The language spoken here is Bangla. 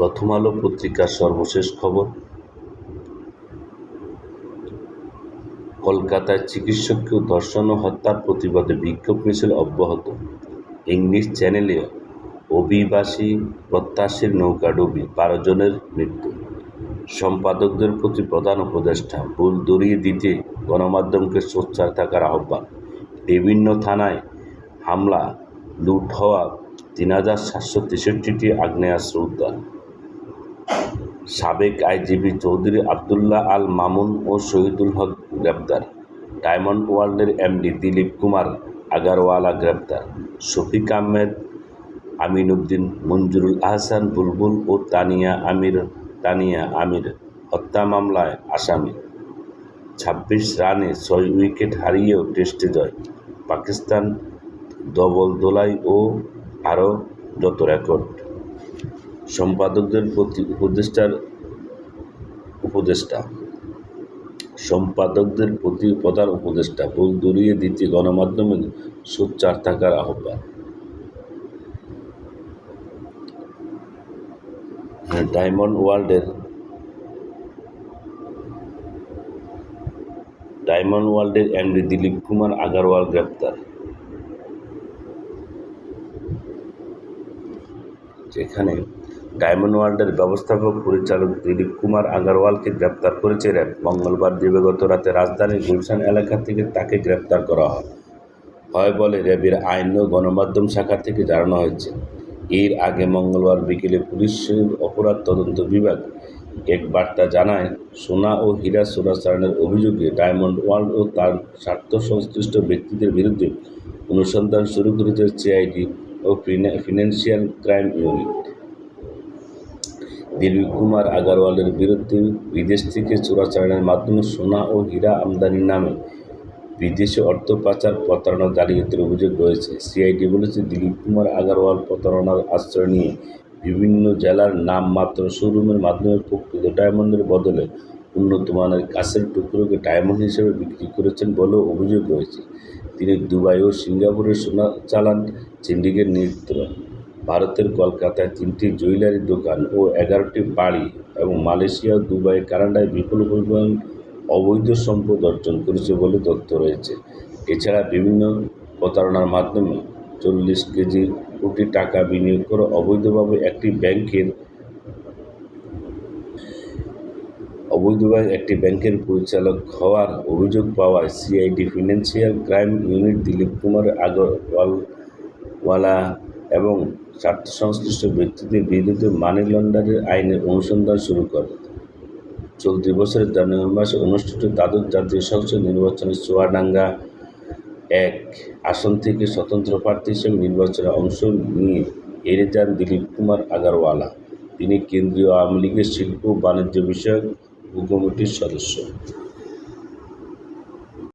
প্রথম আলো পত্রিকার সর্বশেষ খবর। কলকাতায় চিকিৎসককে ধর্ষণ ও হত্যার প্রতিবাদে বিক্ষোভ মিছিল অব্যাহত। ইংলিশ চ্যানেলে অভিবাসী প্রত্যাশীর নৌকাডুবি বারো জনের মৃত্যু। সম্পাদকদের প্রতি প্রধান উপদেষ্টা ভুল দড়িয়ে দিতে গণমাধ্যমকে সোচ্চার থাকার আহ্বান। বিভিন্ন থানায় হামলা, লুট হওয়া তিন হাজার সাতশো তেষট্টিটি আগ্নেয়াস্ত্র উদ্ধার। সাবেক আইজিপি চৌধুরী আবদুল্লাহ আল মামুন ও শহীদুল হক গ্রেপ্তার। ডায়মন্ড ওয়ার্ল্ডের এমডি দিলীপ কুমার আগারওয়ালা গ্রেপ্তার। শফিক আহমেদ আমিনউদ্দিন মঞ্জুরুল আহসান বুলবুল ও তানিয়া আমির তানিয়া আমির হত্যা মামলায় আসামি। ছাব্বিশ রানে ছয় উইকেট হারিয়েও টেস্টে জয়। পাকিস্তান, ডবল দোলাই ও আরও যত রেকর্ড। সম্পাদকদের প্রতি উপদেষ্টার উপদেষ্টা সম্পাদকদের প্রতি প্রধান উপদেষ্টা ভুল দূরিয়ে দিতে গণমাধ্যমে সোচ্চার থাকার আহ্বান। হ্যাঁ, ডায়মন্ড ওয়ার্ল্ডের ডায়মন্ড ওয়ার্ল্ডের এমডি দিলীপ কুমার আগারওয়াল গ্রেপ্তার। যেখানে ডায়মন্ড ওয়ার্ল্ডের ব্যবস্থাপক, পরিচালক দিলীপ কুমার আগারওয়ালকে গ্রেপ্তার করেছে র্যাব। মঙ্গলবার দিবাগত রাতে রাজধানীর গুলশান এলাকা থেকে তাকে গ্রেপ্তার করা হয়। বলে র্যাবের আইন ও গণমাধ্যম শাখা থেকে জানানো হয়েছে। এর আগে মঙ্গলবার বিকেলে পুলিশের অপরাধ তদন্ত বিভাগ এক বার্তা জানায়, সোনা ও হীরা চোরাচালানের অভিযোগে ডায়মন্ড ওয়ার্ল্ড ও তার স্বার্থ সংশ্লিষ্ট ব্যক্তিদের বিরুদ্ধে অনুসন্ধান শুরু করেছে সিআইডি ও financial crime unit. Dilip Kumar আগরওয়ালের বিরুদ্ধে বিদেশ থেকে চোরাচালানের মাধ্যমে সোনা ও হীরা আমদানির নামে বিদেশে অর্থ পাচার প্রতারণা জালিয়াতির অভিযোগ রয়েছে। সিআইডি বলেছে দিলীপ কুমার আগরওয়াল প্রতারণার আশ্রয় নিয়ে বিভিন্ন জেলার নামমাত্র শোরুমের মাধ্যমে প্রকৃত ডায়মন্ডের বদলে উন্নত মানের কাছের টুকরোকে ডায়মন্ড হিসেবে বিক্রি করেছেন বলেও অভিযোগ রয়েছে। তিনি দুবাই ও সিঙ্গাপুরের সোনা চালান, সিন্ডিকেট নিয়ন্ত্রণ ভারতের কলকাতায় তিনটি জুয়েলারি দোকান ও এগারোটি বাড়ি এবং মালয়েশিয়া, দুবাই, কানাডায় বিপুল পরিমাণ অবৈধ সম্পদ অর্জন করেছে বলে তথ্য রয়েছে। এছাড়া বিভিন্ন প্রতারণার মাধ্যমে চল্লিশ কেজি কোটি টাকা বিনিয়োগ করে অবৈধভাবে একটি ব্যাংকের অবৈধভাবে একটি ব্যাংকের পরিচালক হওয়ার অভিযোগ পাওয়ায় CID financial crime unit Dilip Kumar Agarwala এবং স্বার্থ সংশ্লিষ্ট ব্যক্তিদের বিরুদ্ধে মানি লন্ডারের আইনের অনুসন্ধান শুরু করে। চলতি বছরের জানুয়ারি মাসে অনুষ্ঠিত দ্বাদশ জাতীয় সংসদ নির্বাচনে চুয়াডাঙ্গা এক আসন থেকে স্বতন্ত্র প্রার্থী হিসেবে নির্বাচনে অংশ নিয়ে এড়ে যান দিলীপ কুমার আগারওয়ালা। তিনি কেন্দ্রীয় আওয়ামী লীগের শিল্প বাণিজ্য বিষয়ক উপকমিটির সদস্য।